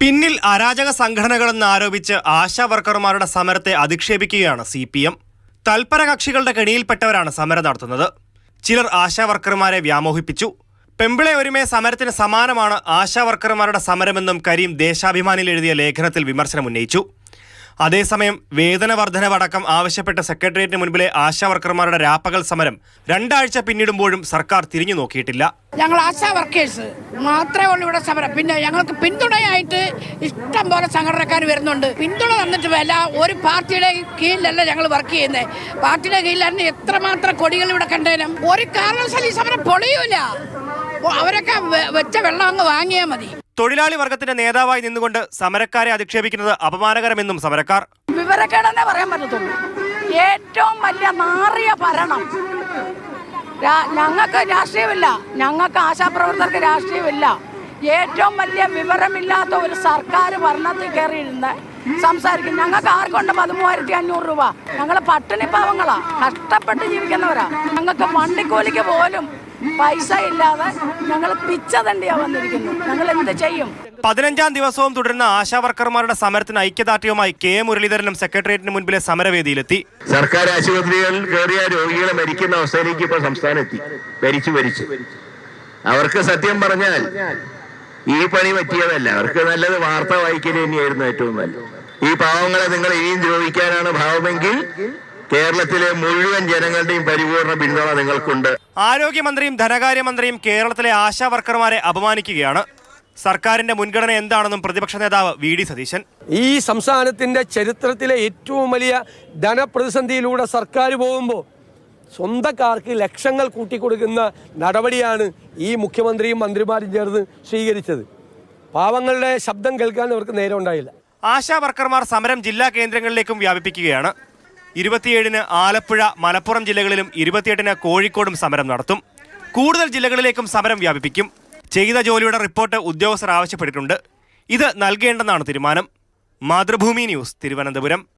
പിന്നിൽ അരാജക സംഘടനകളെന്ന് ആരോപിച്ച് ആശാ വർക്കർമാരുടെ സമരത്തെ അധിക്ഷേപിക്കുകയാണ് സി പി എം തൽപര കക്ഷികളുടെ കെണിയിൽപ്പെട്ടവരാണ് സമരം നടത്തുന്നത്. ചിലർ ആശാ വർക്കർമാരെ വ്യാമോഹിപ്പിച്ചു. പെമ്പിളെ ഒരുമേ സമരത്തിന് സമാനമാണ് ആശാ വർക്കർമാരുടെ സമരമെന്നും കരീം ദേശാഭിമാനിയിൽ എഴുതിയ ലേഖനത്തിൽ വിമർശനം ഉന്നയിച്ചു. അതേസമയം വേതന വർധനവടക്കം ആവശ്യപ്പെട്ട സെക്രട്ടേറിയറ്റിന് മുൻപിലെ ആശാവർക്കർമാരുടെ രാപ്പകൽ സമരം രണ്ടാഴ്ച പിന്നിടുമ്പോഴും സർക്കാർ തിരിഞ്ഞു നോക്കിയിട്ടില്ല. ഞങ്ങൾ ആശാ വർക്കേഴ്സ് മാത്രമേ ഉള്ളൂ ഇവിടെ സമരം. പിന്നെ ഞങ്ങൾക്ക് പിന്തുണയായിട്ട് ഇഷ്ടം പോലെ സംഘടനക്കാർ വരുന്നുണ്ട്. പിന്തുണ തന്നിട്ട് വല്ല ഒരു പാർട്ടിയുടെ കീഴിലല്ല ഞങ്ങൾ വർക്ക് ചെയ്യുന്നത് പാർട്ടിയുടെ കീഴിലായിരുന്നു എത്രമാത്രം കൊടികൾ ഇവിടെ കണ്ടേനും. ഒരു കാരണവശാലും ഈ സമരം പൊളിയൂല. അവരൊക്കെ വെച്ച വെള്ളം അങ്ങ് വാങ്ങിയാൽ മതി. തൊഴിലാളി വർഗത്തിന്റെ നേതാവായി നിന്നുകൊണ്ട് സമരക്കാരെ അധിക്ഷേപിക്കുന്നത് അപമാനകരമെന്നും സമരക്കാർ. വിവരക്കേടെന്നേ പറയാൻ പറ്റത്തുള്ളൂ. ഏറ്റവും വലിയ നാറിയ ഭരണം. ഞങ്ങൾക്ക് രാഷ്ട്രീയമില്ല. ഞങ്ങൾക്ക് ആശാപ്രവർത്തകർക്ക് രാഷ്ട്രീയമില്ല. ഏറ്റവും വലിയ വിവരമില്ലാത്ത ഒരു സർക്കാർ ഭരണത്തിൽ കയറിയിരുന്ന് സംസാരിക്കും. ഞങ്ങൾക്ക് ആർക്കുണ്ട് പതിമൂവായിരത്തി അഞ്ഞൂറ് രൂപ? ഞങ്ങൾ പട്ടിണി പാവങ്ങളാ കഷ്ടപ്പെട്ട് ജീവിക്കുന്നവരാ. ഞങ്ങൾക്ക് വണ്ടിക്കൂലിക്ക് പോലും പൈസ ഇല്ലാതെ ഞങ്ങൾ പിച്ച തണ്ടിയാ വന്നിരിക്കുന്നു. ഞങ്ങൾ എന്ത് ചെയ്യും? പതിനഞ്ചാം ദിവസവും തുടരുന്ന ആശാവർക്കർമാരുടെ സമരത്തിന് ഐക്യദാർഢ്യവുമായി കെ മുരളീധരനും സെക്രട്ടേറിയറ്റിന് മുൻപിലെ സമരവേദിയിലെത്തി. സർക്കാർ ആശുപത്രികളിൽ കയറിയ രോഗികളെ മരിക്കുന്ന അവസ്ഥയിലേക്ക് ഇപ്പോൾ സംസ്ഥാനം എത്തി. മരിച്ചു മരിച്ചു. അവർക്ക് സത്യം പറഞ്ഞാൽ ഈ പണി പറ്റിയതല്ല. അവർക്ക് നല്ലത് വാർത്ത വായിക്കൽ തന്നെയായിരുന്നു ഏറ്റവും നല്ലത്. ഈ പാവങ്ങളെ നിങ്ങൾ ഇനിയും ദ്രോഹിക്കാനാണ് ഭാവമെങ്കിൽ കേരളത്തിലെ മുഴുവൻ ജനങ്ങളുടെയും പരിപൂർണ പിന്തുണ നിങ്ങൾക്കുണ്ട്. ആരോഗ്യമന്ത്രിയും ധനകാര്യമന്ത്രിയും കേരളത്തിലെ ആശാ വർക്കർമാരെ അപമാനിക്കുകയാണ്. സർക്കാരിന്റെ മുൻഗണന എന്താണെന്നും പ്രതിപക്ഷ നേതാവ് വി ഡി സതീശൻ. ഈ സംസ്ഥാനത്തിന്റെ ചരിത്രത്തിലെ ഏറ്റവും വലിയ ധനപ്രതിസന്ധിയിലൂടെ സർക്കാർ പോകുമ്പോൾ സ്വന്തക്കാർക്ക് ലക്ഷങ്ങൾ കൂട്ടിക്കൊടുക്കുന്ന നടപടിയാണ് ഈ മുഖ്യമന്ത്രിയും മന്ത്രിമാരും ചേർന്ന് സ്വീകരിച്ചത്. പാവങ്ങളുടെ ശബ്ദം കേൾക്കാൻ അവർക്ക് നേരം ഉണ്ടായില്ല. ആശാ വർക്കർമാർ സമരം ജില്ലാ കേന്ദ്രങ്ങളിലേക്കും വ്യാപിപ്പിക്കുകയാണ്. ഇരുപത്തിയേഴിന് ആലപ്പുഴ മലപ്പുറം ജില്ലകളിലും ഇരുപത്തിയെട്ടിന് കോഴിക്കോടും സമരം നടത്തും. കൂടുതൽ ജില്ലകളിലേക്കും സമരം വ്യാപിപ്പിക്കും. ചെയ്ത ജോലിയുടെ റിപ്പോർട്ട് ഉദ്യോഗസ്ഥർ ആവശ്യപ്പെട്ടിട്ടുണ്ട്. ഇത് നൽകേണ്ടെന്നാണ് തീരുമാനം. മാതൃഭൂമി ന്യൂസ് തിരുവനന്തപുരം.